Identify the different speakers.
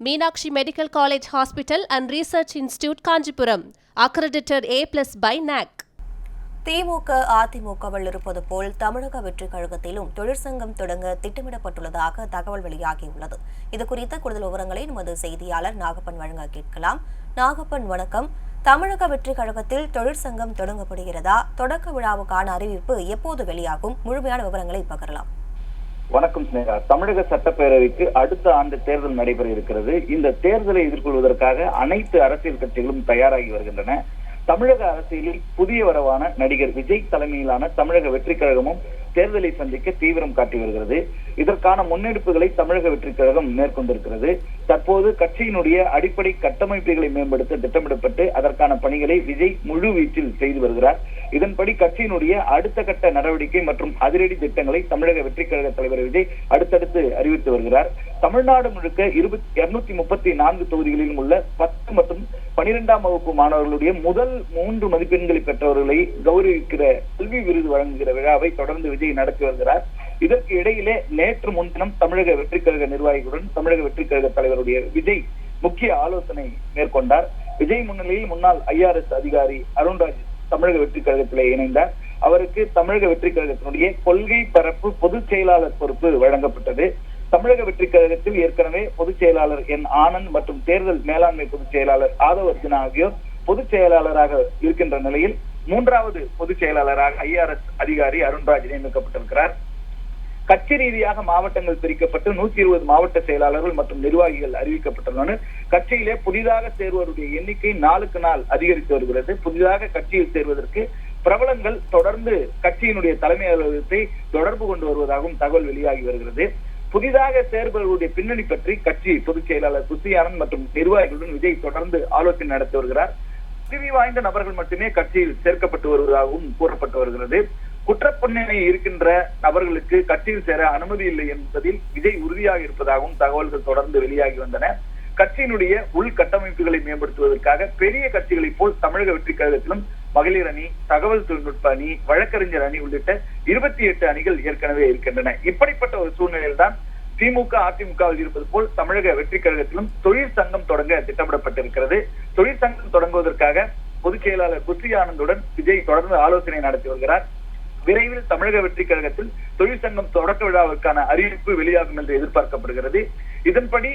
Speaker 1: Meenakshi medical college hospital and research institute Kanchipuram. Accredited A plus by NAAC
Speaker 2: DMK அதிமுகவில் இருப்பது போல் தமிழக வெற்றிக் கழகத்திலும் தொழிற்சங்கம் தொடங்க திட்டமிடப்பட்டுள்ளதாக தகவல் வெளியாகியுள்ளது. இது குறித்த கூடுதல் விவரங்களை நமது செய்தியாளர் நாகப்பன் வழங்க கேட்கலாம். நாகப்பன் வணக்கம். தமிழக வெற்றிக் கழகத்தில் தொழிற்சங்கம் தொடங்கப்படுகிறதா? தொடக்க விழாவுக்கான அறிவிப்பு எப்போது வெளியாகும்? முழுமையான விவரங்களை பகிரலாம்.
Speaker 3: வணக்கம் ஸ்னேகா தமிழக சட்டப்பேரவைக்கு அடுத்த ஆண்டு தேர்தல் நடைபெற இருக்கிறது. இந்த தேர்தலை எதிர்கொள்வதற்காக அனைத்து அரசியல் கட்சிகளும் தயாராகி வருகின்றன. தமிழக அரசியலில் புதிய வரவான நடிகர் விஜய் தலைமையிலான தமிழக வெற்றி கழகமும் தேர்தலை சந்திக்க தீவிரம் காட்டி வருகிறது. இதற்கான முன்னெடுப்புகளை தமிழக வெற்றிக் கழகம் மேற்கொண்டிருக்கிறது. தற்போது கட்சியினுடைய அடிப்படை கட்டமைப்புகளை மேம்படுத்த திட்டமிடப்பட்டு அதற்கான பணிகளை விஜய் முழு வீச்சில் செய்து வருகிறார். இதன்படி கட்சியினுடைய அடுத்த கட்ட நடவடிக்கை மற்றும் அதிரடி திட்டங்களை தமிழக வெற்றிக் கழக தலைவர் விஜய் அடுத்தடுத்து அறிவித்து வருகிறார். தமிழ்நாடு முழுக்க இருபத்தி இருநூத்தி முப்பத்தி நான்கு தொகுதிகளிலும் உள்ள பத்து மற்றும் பனிரெண்டாம் வகுப்பு மாணவர்களுடைய முதல் மூன்று மதிப்பெண்களை பெற்றவர்களை கௌரவிக்கிற கல்வி விருது வழங்குகிற விழாவை தொடர்ந்து விஜய் நடத்தி வருகிறார். இதற்கு இடையிலே நேற்று முன்தினம் தமிழக வெற்றிக் கழக நிர்வாகிகளுடன் தமிழக வெற்றிக் கழக தலைவருடைய விஜய் முக்கிய ஆலோசனை மேற்கொண்டார். விஜய் முன்னிலையில் முன்னாள் ஐஆர்எஸ் அதிகாரி அருண்ராஜ் தமிழக வெற்றிக் கழகத்திலே இணைந்தார். அவருக்கு தமிழக வெற்றிக் கழகத்தினுடைய கொள்கை பரப்பு பொதுச் செயலாளர் பொறுப்பு வழங்கப்பட்டது. தமிழக வெற்றி கழகத்தில் ஏற்கனவே பொதுச் செயலாளர் என் ஆனந்த் மற்றும் தேர்தல் மேலாண்மை பொதுச் செயலாளர் ஆதவ் அர்ஜுனா ஆகியோர் பொதுச் செயலாளராக இருக்கின்ற நிலையில் மூன்றாவது பொதுச் செயலாளராக ஐஆர்எஸ் அதிகாரி அருண்ராஜ் நியமிக்கப்பட்டிருக்கிறார். கட்சி ரீதியாக மாவட்டங்கள் பிரிக்கப்பட்டு நூத்தி இருபது மாவட்ட செயலாளர்கள் மற்றும் நிர்வாகிகள் அறிவிக்கப்பட்டுள்ளனர். கட்சியிலே புதிதாக சேர்வோருடைய எண்ணிக்கை நாளுக்கு நாள் அதிகரித்து வருகிறது. புதிதாக கட்சியில் சேர்வதற்கு பிரபலங்கள் தொடர்ந்து கட்சியினுடைய தலைமை அலுவலகத்தை தொடர்பு கொண்டு வருவதாகவும் தகவல் வெளியாகி வருகிறது. புதிதாக சேர்பவர்களுடைய பின்னணி பற்றி கட்சி பொதுச் செயலாளர் குசி மற்றும் நிர்வாகிகளுடன் விஜய் தொடர்ந்து ஆலோசனை நடத்தி வருகிறார். தகுதி வாய்ந்த நபர்கள் மட்டுமே கட்சியில் சேர்க்கப்பட்டு வருவதாகவும் கூறப்பட்டு வருகிறது. குற்றப்பின்னணி இருக்கின்ற நபர்களுக்கு கட்சியில் சேர அனுமதி இல்லை என்பதில் விஜய் உறுதியாக இருப்பதாகவும் தகவல்கள் தொடர்ந்து வெளியாகி வந்தன. கட்சியினுடைய உள்கட்டமைப்புகளை மேம்படுத்துவதற்காக பெரிய கட்சிகளைப் போல் தமிழக வெற்றிக் கழகத்திலும் மகளிர் அணி தகவல் தொழில்நுட்ப அணி வழக்கறிஞர் அணி உள்ளிட்ட இருபத்தி எட்டு அணிகள் ஏற்கனவே இருக்கின்றன. இப்படிப்பட்ட ஒரு சூழ்நிலையில்தான் திமுக அதிமுகவில் இருப்பது போல் தமிழக வெற்றி கழகத்திலும் தொழிற்சங்கம் தொடங்க திட்டமிடப்பட்டிருக்கிறது. தொழிற்சங்கம் தொடங்குவதற்காக பொதுச் செயலாளர் குசி ஆனந்துடன் விஜய் தொடர்ந்து ஆலோசனை நடத்தி வருகிறார். விரைவில் தமிழக வெற்றி கழகத்தில் தொழிற்சங்கம் தொடக்க விழாவிற்கான அறிவிப்பு வெளியாகும் என்று எதிர்பார்க்கப்படுகிறது. இதன்படி